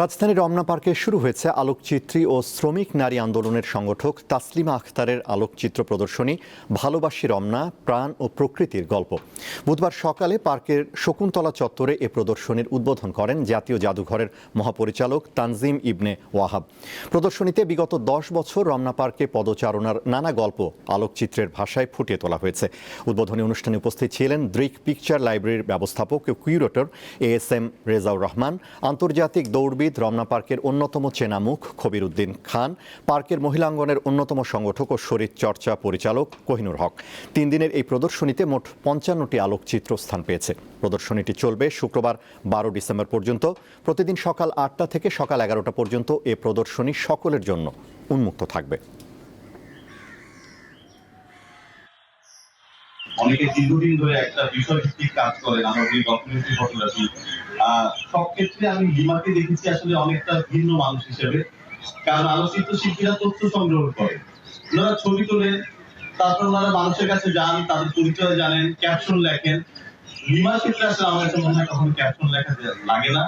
রাজধানীর রমনা পার্কে শুরু হয়েছে আলোকচিত্রী ও শ্রমিক নারী আন্দোলনের সংগঠক তাসলিমা আখতারের আলোকচিত্র প্রদর্শনী ভালোবাসি রমনা, প্রাণ ও প্রকৃতির গল্প। বুধবার সকালে পার্কের শকুন্তলা চত্বরে এ প্রদর্শনীর উদ্বোধন করেন জাতীয় জাদুঘরের মহাপরিচালক তানজিম ইবনে ওয়াহাব। প্রদর্শনীতে বিগত দশ বছর রমনা পার্কে পদচারণার নানা গল্প আলোকচিত্রের ভাষায় ফুটিয়ে তোলা হয়েছে। উদ্বোধনী অনুষ্ঠানে উপস্থিত ছিলেন দ্রিক পিকচার লাইব্রেরির ব্যবস্থাপক ও curator A S M Rezaur Rahman, আন্তর্জাতিক দৌড়বিদ রমনা পার্কের অন্যতম চেনামুখ খবির উদ্দিন খান, পার্কের মহিলাঙ্গনের অন্যতম সংগঠক ও শরীরচর্চা পরিচালক কোহিনুর হক। তিন দিনের এই প্রদর্শনীতে মোট পঞ্চান্নটি আলোকচিত্র স্থান পেয়েছে। প্রদর্শনীটি চলবে শুক্রবার বারো ডিসেম্বর পর্যন্ত। প্রতিদিন সকাল আটটা থেকে সকাল এগারোটা পর্যন্ত এ প্রদর্শনী সকলের জন্য উন্মুক্ত থাকবে। অনেকে দীর্ঘদিন ধরে একটা বিষয় ভিত্তিক কাজ করেন, আমরা বলি ডকুমেন্টারি ফটোগ্রাফি সব ক্ষেত্রে আমি লিমাকে দেখেছি আসলে অনেকটা ভিন্ন মানুষ হিসেবে। কারণ আলোচিত শিল্পীরা তথ্য সংগ্রহ করে। ওনারা ছবি তোলেন, তারপর ওনারা মানুষের কাছে যান, তাদের পরিচয় জানেন ক্যাপশন লেখেন। লিমার ক্ষেত্রে আসলে আমার কাছে মনে হয় কখনো ক্যাপশন লেখা লাগে না।